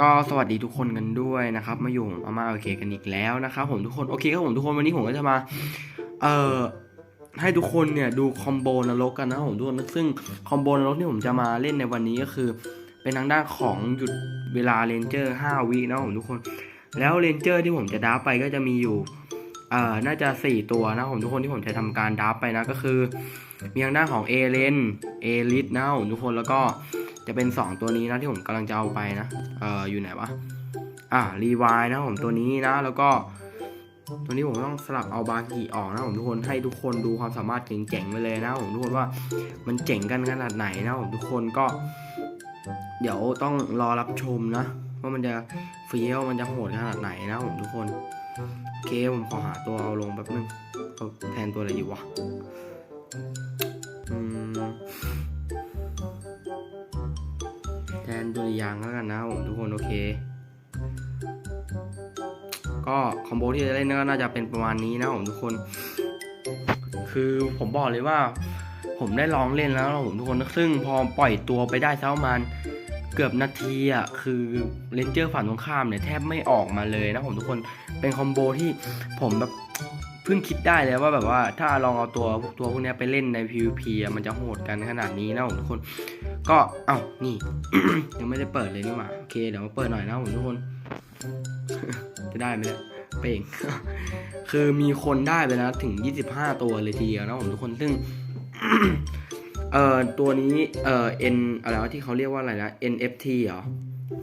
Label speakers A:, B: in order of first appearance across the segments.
A: ก็สวัสดีทุกคนกันด้วยนะครับ มาอยู่อามาโอเคกันอีกแล้วนะครับผมทุกคนโอเคครับผมทุกคนวันนี้ผมก็จะมา เอ่อให้ทุกคนเนี่ยดูคอมโบนรกกันนะผมทุกคนซึ่งคอมโบนรกที่ผมจะมาเล่นในวันนี้ก็คือ เป็นทางด้านของหยุดเวลาเรนเจอร์5วินะผมทุกคน แล้วเรนเจอร์ที่ผมจะดับไปก็จะมีอยู่เอ่อน่าจะ 4 ตัวนะผมทุกคนที่ผมจะทำการดับไปนะก็คือ มีทางด้านของเอเลนเอลิสนะผมทุกคนแล้วก็ จะเป็น 2 ตัวนี้นะที่ผมกำลังจะเอาไปนะ เอ่ออยู่ไหนวะ อ่ารีวายนะผมตัวนี้นะ แล้วก็ ตัวนี้ผมต้องสลับเอาบากิออกนะผมทุกคนให้ทุกคนดูความสามารถเจ๋งๆไปเลยนะผมทุกคนว่ามันเจ๋งกันขนาดไหนนะผมทุกคนก็ เดี๋ยวต้องรอรับชมนะว่ามันจะเฟี้ยวมันจะโหดขนาดไหนนะผมทุกคนโอเคผมขอหาตัวเอาลงแป๊บนึงเอแทนตัวอะไรอยู่วะอืม ทนดุริยางแล้วกันนะผมทุกคนโอเค ก็คอมโบที่จะเล่นก็น่าจะเป็นประมาณนี้นะผมทุกคน คือผมบอกเลยว่าผมได้ลองเล่นแล้วนะผมทุกคนซึ่งพอปล่อยตัวไปได้สักประมาณเกือบนาทีอะคือเลนเจอร์ฝั่งตรงข้ามเนี่ยแทบไม่ออกมาเลยนะผมทุกคนเป็นคอมโบที่ผมแบบ พิ่งคิดได้เลยว่าแบบว่าถ้าลองเอาตัวตัวพวกนี้ไปเล่นใน PVP มันจะโหดกันขนาดนี้นะผมทุกคน ก็เอ้านี่ ยังไม่ได้เปิดเลยนี่หว่าโอเคเดี๋ยวมาเปิดหน่อยนะผมทุกคน จะได้ไหมเนี่ยเป่งคือมีคนได้ไปแล้วถึง 25 ตัวเลยทีเดียวนะผมทุกคนซึ่งเอ่อตัวนี้เอ่อ N อะไรที่เขาเรียกว่าอะไรนะ NFT เหรอ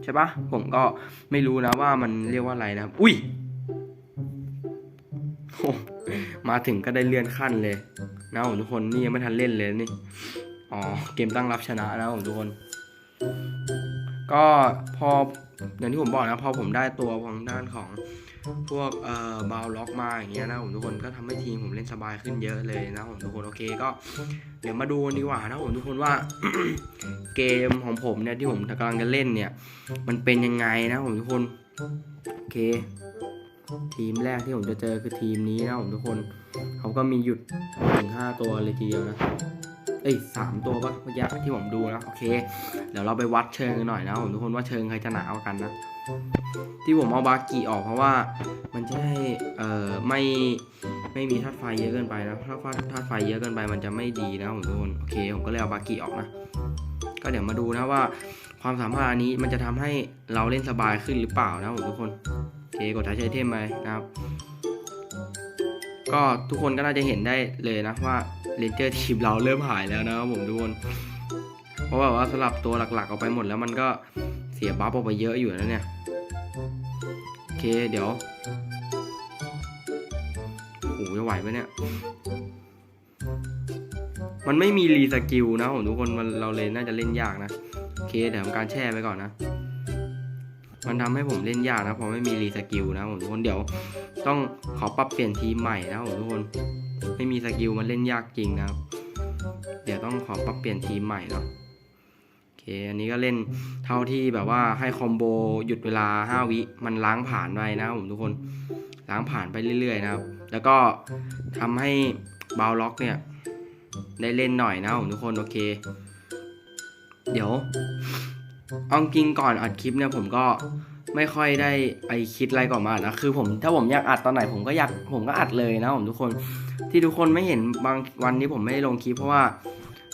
A: ใช่ปะผมก็ไม่รู้นะว่ามันเรียกว่าอะไรนะอุ้ย มาถึงก็ได้เลื่อนขั้นเลย นะผมทุกคนนี่ยังไม่ทันเล่นเลยนี่ อ๋อ เกมตั้งรับชนะนะผมทุกคน ก็พออย่างที่ผมบอกนะพอผมได้ตัวทางด้านของพวกเอ่อบาวล็อกมาอย่างเงี้ยนะผมทุกคนก็ทำให้ทีมผมเล่นสบายขึ้นเยอะเลยนะผมทุกคนโอเคก็เดี๋ยวมาดูดีกว่านะผมทุกคนว่า เกมของผมเนี่ยที่ผมกำลังจะเล่นเนี่ย มันเป็นยังไงนะผมทุกคนโอเค ทีมแรกที่ผมจะเจอคือทีมนี้นะผมทุกคน เขาก็มีหยุดถึงห้าตัวเลยทีเดียวนะ เอ้ยสามตัวปะเมื่อกี้ที่ผมดูนะ โอเค เดี๋ยวเราไปวัดเชิงกันหน่อยนะผมทุกคนว่าเชิงใครจะหนากว่ากันนะ ที่ผมเอาบากิออกเพราะว่ามันจะได้เอ่อไม่ไม่มีธาตุไฟเยอะเกินไปนะ ถ้าธาตุไฟเยอะเกินไปมันจะไม่ดีนะผมทุกคน โอเคผมก็เลยเอาบากิออกนะ ก็เดี๋ยวมาดูนะว่าความสามารถอันนี้มันจะทำให้เราเล่นสบายขึ้นหรือเปล่านะผมทุกคน เคกดท้ายใช้เทมไปนะครับ ก็ทุกคนก็น่าจะเห็นได้เลยนะว่าเลนเจอร์ทีมเราเริ่มหายแล้วนะครับผมทุกคน เพราะแบบว่าสลับตัวหลักๆออกไปหมดแล้วมันก็เสียบัฟออกไปเยอะอยู่นะเนี่ย โอเคเดี๋ยวโอ้โหจะไหวไหมเนี่ย มันไม่มีรีสกิลนะผมทุกคนมันเราเลยน่าจะเล่นยากนะ โอเคเดี๋ยวทำการแช่ไปก่อนนะ มันทำให้ผมเล่นยากนะเพราะไม่มีรีสกิลนะผมทุกคนเดี๋ยวต้องขอปรับเปลี่ยนทีมใหม่นะผมทุกคนไม่มีสกิลมันเล่นยากจริงนะครับเดี๋ยวต้องขอปรับเปลี่ยนทีมใหม่เนาะโอเคอันนี้ก็เล่นเท่าที่แบบว่าให้คอมโบหยุดเวลา 5 วิมันล้างผ่านไปนะผมทุกคนล้างผ่านไปเรื่อยๆนะครับ แล้วก็ทำให้บาวล็อกเนี่ยได้เล่นหน่อยนะผมทุกคนโอเค เดี๋ยว เอาจริงก่อนอัดคลิปเนี่ยผมก็ไม่ค่อยได้ไปคิดอะไรก่อนมานะคือผมถ้าผมอยากอัดตอนไหนผมก็อยากผมก็อัดเลยนะผมทุกคนที่ทุกคนไม่เห็นบางวันนี้ผมไม่ได้ลงคลิปเพราะว่า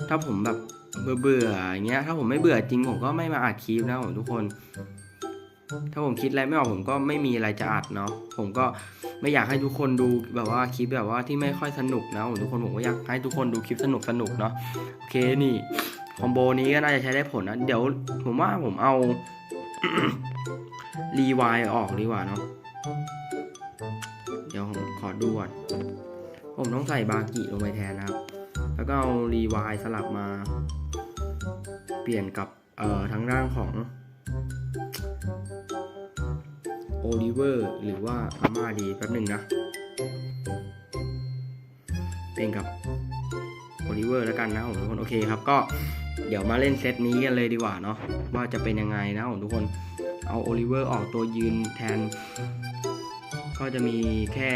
A: ถ้าผมแบบเบื่อเบื่อๆอย่างเงี้ย ถ้าผมไม่เบื่อจริงผมก็ไม่มาอัดคลิปนะผมทุกคน ถ้าผมคิดอะไรไม่ออกผมก็ไม่มีอะไรจะอัดเนาะผมก็ไม่อยากให้ทุกคนดูแบบว่าคลิปแบบว่าที่ไม่ค่อยสนุกนะผมทุกคนผมก็อยากให้ทุกคนดูคลิปสนุกสนุกๆเนาะโอเคนี่ คอมโบนี้ก็น่าจะใช้ได้ผลนะ เดี๋ยวผมว่าผมเอา รีวายออกดีกว่าเนาะเดี๋ยวผมขอดูก่อนผมต้องใส่บากิลงไปแทนนะครับ แล้วก็เอารีวายสลับมา เปลี่ยนกับเอ่อทั้งร่างของโอลิเวอร์หรือว่าอาม่าดีแป๊บหนึ่งนะ เปลี่ยนกับ โอลิเวอร์แล้วกันนะผมทุกคนโอเคครับก็เดี๋ยวมาเล่นเซตนี้กันเลยดีกว่าเนาะว่าจะเป็นยังไงนะผมทุกคนเอาโอลิเวอร์ออกตัวยืนแทน ก็จะมีแค่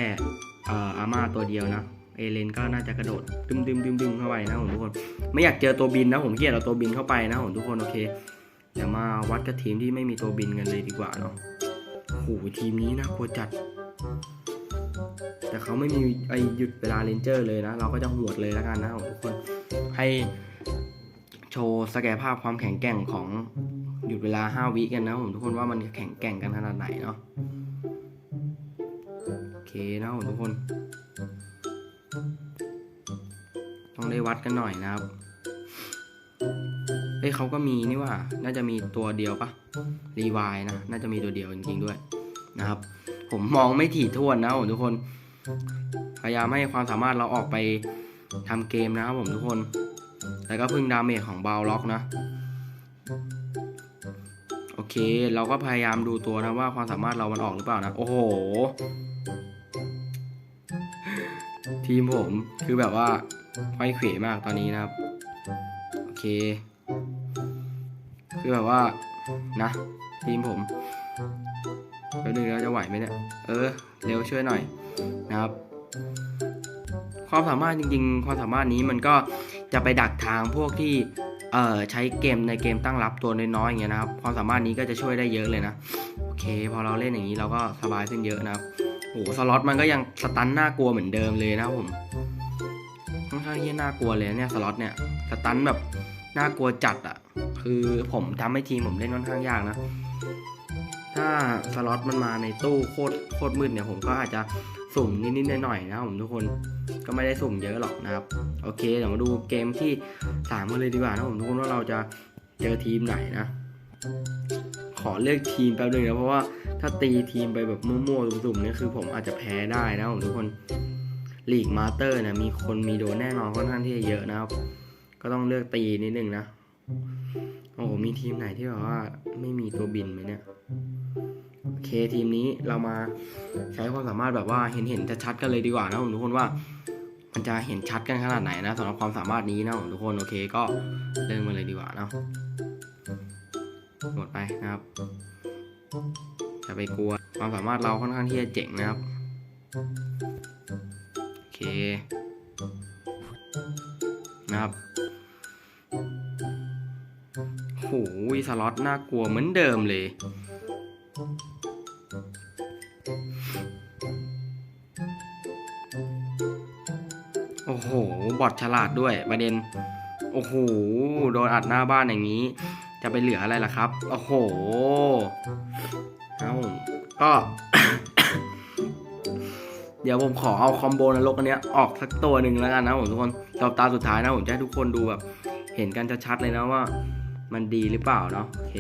A: อ่ออาม่าตัวเดียวนะเอเลนก็น่าจะกระโดดดึมดึมดึมดึมเข้าไปนะผมทุกคน ไม่อยากเจอตัวบินนะผมเกลียดเอาตัวบินเข้าไปนะผมทุกคนโอเคเดี๋ยวมาวัดกับทีมที่ไม่มีตัวบินกันเลยดีกว่าเนาะโอ้โหทีมนี้นะกลัวจัด แต่เขาไม่มีไอหยุดเวลาเลนเจอร์เลยนะ เราก็จะหวดเลยแล้วกันนะทุกคนให้โชว์ศักภาพความแข็งแกร่งของหยุดเวลา 5 วิกันนะผมทุกคนว่ามันแข็งแกร่งกันขนาดไหนเนาะโอเคนะผมทุกคน ต้องได้วัดกันหน่อยนะครับเฮ้ยเขาก็มีนี่ว่า น่าจะมีตัวเดียวปะรีวายนะ น่าจะมีตัวเดียวจริงๆด้วยนะครับ ผมมองไม่ถี่ถ้วนนะผมทุกคน พยายามให้ความสามารถเราออกไปทำเกมนะครับผมทุกคน แต่ก็พึ่งดาเมจของบาวล็อกนะ โอเค เราก็พยายามดูตัวนะว่าความสามารถเรามันออกหรือเปล่านะ โอ้โห ทีมผมคือแบบว่าไขว้เขวมากตอนนี้นะครับ โอเค คือแบบว่านะ ทีมผมแล้วนึงเราจะไหวไหมเนี่ย เออ เร็วช่วยหน่อยนะครับ ความสามารถจริง ๆ ความสามารถนี้มันก็จะไปดักทางพวกที่เอ่อใช้เกมในเกมตั้งรับตัวน้อยๆอย่างเงี้ยนะครับ ความสามารถนี้ก็จะช่วยได้เยอะเลยนะโอเค พอเราเล่นอย่างนี้เราก็สบายขึ้นเยอะนะครับโอ้โหสล็อตมันก็ยังสตันน่ากลัวเหมือนเดิมเลยนะผมค่อนข้างที่น่ากลัวเลยเนี่ยสล็อตเนี่ยสตันแบบน่ากลัวจัดอะ่ะ คือผมทำให้ทีมผมเล่นค่อนข้างยากนะ ถ้าสล็อตมันมาในตู้โคตรโคตรมืดเนี่ยผมก็อาจจะสุ่มนิดๆหน่อยๆนะผมทุกคนก็ไม่ได้สุ่มเยอะหรอกนะครับ โอเคเดี๋ยวมาดูเกมที่สามกันเลยดีกว่านะผมทุกคนว่าเราจะเจอทีมไหนนะ ขอเลือกทีมแป๊บนึงนะเพราะว่าถ้าตีทีมไปแบบมั่วๆสุ่มๆเนี่ยคือผมอาจจะแพ้ได้นะผมทุกคนลีกมาสเตอร์นี่ยมีคนมีโดนแน่นอนค่อนข้างที่จะเยอะนะครับ ก็ต้องเลือกตีนิดนึงนะโอ้โหมีทีมไหนที่แบบว่าไม่มีตัวบินไหมเนี่ย โอเคทีมนี้เรามาใช้ความสามารถแบบว่าเห็นเห็นชัดๆกันเลยดีกว่านะผมทุกคนว่า มันจะเห็นชัดกันขนาดไหนนะสำหรับความสามารถนี้นะผมทุกคนโอเคก็เริ่มมาเลยดีกว่าเนาะกดไปนะครับอย่าไปกลัวความสามารถเราค่อนข้างที่จะเจ๋งนะครับโอเคนะครับโหสล็อตน่ากลัวเหมือนเดิมเลย บอทฉลาดด้วยประเด็น โอ้โห โดนอัดหน้าบ้านอย่างนี้ จะไปเหลืออะไรล่ะครับ โอ้โห เอาก็ เดี๋ยวผมขอเอาคอมโบนรกอันเนี้ยออกสักตัวหนึ่งแล้วกันนะผมทุกคนตอบตาสุดท้ายนะผมจะให้ทุกคนดูแบบ เห็นกันชัดๆเลยนะว่า มันดีหรือเปล่าเนาะ โอเค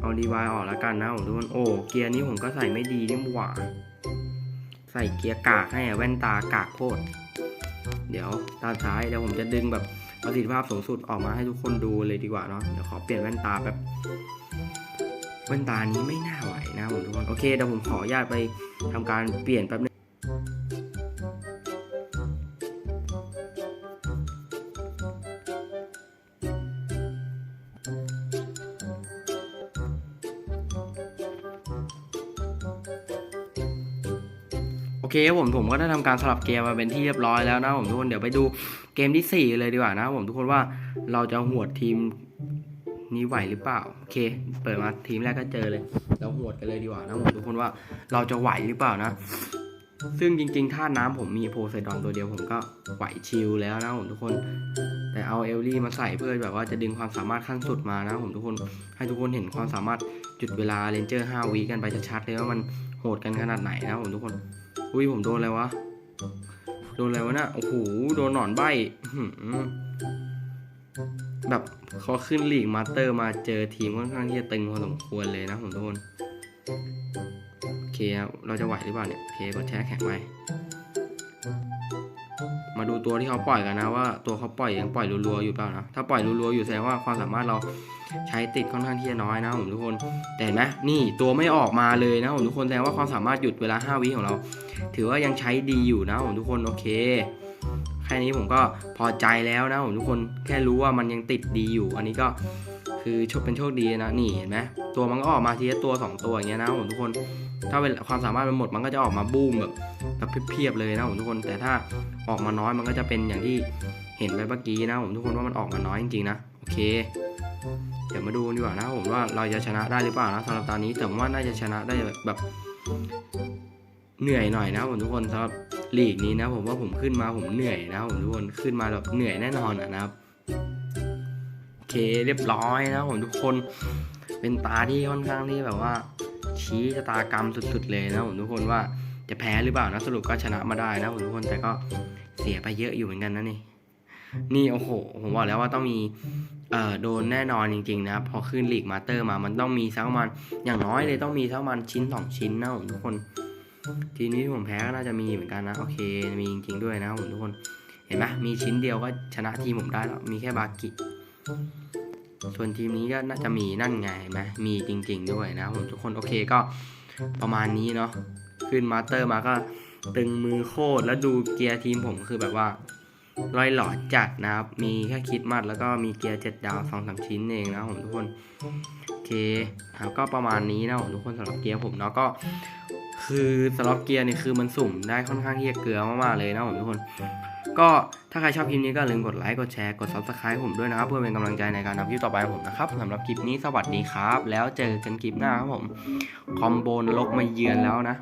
A: เอาดีวายออกแล้วกันนะผมทุกคนโอ้เกียร์นี้ผมก็ใส่ไม่ดีนี่หว่า ใส่เกียร์กากให้แว่นตากากโคตร เดี๋ยวตาซ้ายเดี๋ยวผมจะดึงแบบประสิทธิภาพสูงสุดออกมาให้ทุกคนดูเลยดีกว่าเนาะเดี๋ยวขอเปลี่ยนแว่นตาแบบแว่นตานี้ไม่น่าไหวนะผมทุกคนโอเคเดี๋ยวผมขออนุญาตไปทำการเปลี่ยนแป๊บนึง เคผมผมก็ได้ทำการสลับเกมมาเป็นที่เรียบร้อยแล้วนะผมทุกคนเดี๋ยวไปดูเกมที่ 4 เลยดีกว่านะผมทุกคนว่าเราจะหวดทีมนี้ไหวหรือเปล่าโอเค เปิดมาทีมแรกก็เจอเลยเราหวดกันเลยดีกว่านะผมทุกคนว่าเราจะไหวหรือเปล่านะ ซึ่งจริงๆถ้าน้ำผมมีโพไซดอนตัวเดียวผมก็ไหวชิลแล้วนะผมทุกคน แต่เอาเอลลี่มาใส่เพื่อแบบว่าจะดึงความสามารถขั้นสุดมานะผมทุกคนให้ทุกคนเห็นความสามารถจุดเวลาเลนเจอร์5วิกันไปชัดๆเลยว่ามันโหดกันขนาดไหนนะผมทุกคน อุ้ยผมโดนอะไรวะ โดนอะไรวะน่ะโอ้โห โดนหนอนใบแบบเขาขึ้นลีกมาสเตอร์มาเจอทีมค่อนข้างที่จะตึงพอสมควรเลยนะผมทุกคน โอเคครับ เราจะไหวหรือเปล่าเนี่ย โอเคกดแช่แข็งไว้ มาดูตัวที่เขาปล่อยกันนะว่าตัวเขาปล่อยยังปล่อยรัวๆอยู่เปล่านะถ้าปล่อยรัวๆอยู่แสดงว่าความสามารถเราใช้ติดค่อนข้างที่จะน้อยนะผมทุกคน แต่นไหมนี่ตัวไม่ออกมาเลยนะผมทุกคนแสดงว่าความสามารถหยุดเวลา 5 วิของเรา ถือว่ายังใช้ดีอยู่นะผมทุกคนโอเคแค่นี้ผมก็พอใจแล้วนะผมทุกคนแค่รู้ว่ามันยังติดดีอยู่ อันนี้ก็ คือโชคเป็นโชคดีนะนี่เห็นไหมตัวมันก็ออกมาทีละตัวสองตัวอย่างเงี้ยนะผมทุกคน ถ้าเวลาความสามารถมันหมดมันก็จะออกมาบูมแบบแบบเพียบๆเลยนะผมทุกคน แต่ถ้าออกมาน้อยมันก็จะเป็นอย่างที่เห็นไปเมื่อกี้นะผมทุกคนว่ามันออกมาน้อยจริงๆนะโอเค เดี๋ยวมาดูดีกว่านะผมว่าเราจะชนะได้หรือเปล่านะสำหรับตอนนี้แต่ว่าน่าจะชนะได้แบบเหนื่อยหน่อยนะผมทุกคนสำหรับลีกนี้นะ ผมว่าผมขึ้นมาผมเหนื่อยนะผมทุกคนขึ้นมาแบบเหนื่อยแน่นอนนะครับ เคเรียบร้อยนะผมทุกคนเป็นตาที่ค่อนข้างที่แบบว่า ชี้ชะตากรรมสุด ๆ เลยนะผมทุกคนว่าจะแพ้หรือเปล่านะสรุปก็ชนะมาได้นะผมทุกคนแต่ก็เสียไปเยอะอยู่เหมือนกันนะนี่นี่โอ้โหผมบอกแล้วว่าต้องมีเอ่อโดนแน่นอนจริงๆนะครับพอขึ้นลีกมาเตอร์มามันต้องมีสักประมาณอย่างน้อยเลยต้องมีสักประมาณชิ้นสองชิ้นนะผมทุกคน ทีนี้ที่ผมแพ้ก็น่าจะมีเหมือนกันนะโอเคมีจริงๆด้วยนะผมทุกคน เห็นไหมมีชิ้นเดียวก็ชนะทีมผมได้แล้วมีแค่บากิ ส่วนทีมนี้ก็น่าจะมีนั่นไงไหมมีจริง ๆ ด้วยนะผมทุกคนโอเคก็ประมาณนี้เนาะขึ้นมาสเตอร์มาก็ตึงมือโคตรแล้วดูเกียร์ทีมผมคือแบบว่าลอยหลอดจัดนะครับ มีแค่คิดมัดแล้วก็มีเกียร์เจ็ดดาวสองสามชิ้นเองนะผมทุกคน โอเคครับก็ประมาณนี้นะผมทุกคนสำหรับเกียร์ผมเนาะก็ คือสล็อตเกียร์นี่คือมันสุ่มได้ค่อนข้างที่จะเกลือมากๆเลยนะผมทุกคน ก็ถ้าใครชอบคลิปนี้ก็อย่าลืมกดไลค์กดแชร์กด subscribe ผมด้วยนะครับ เพื่อเป็นกำลังใจในการทำคลิปต่อไปของผมนะครับสำหรับคลิปนี้สวัสดีครับ แล้วเจอกันคลิปหน้าครับผม คอมโบนรกมาเยือนแล้วนะ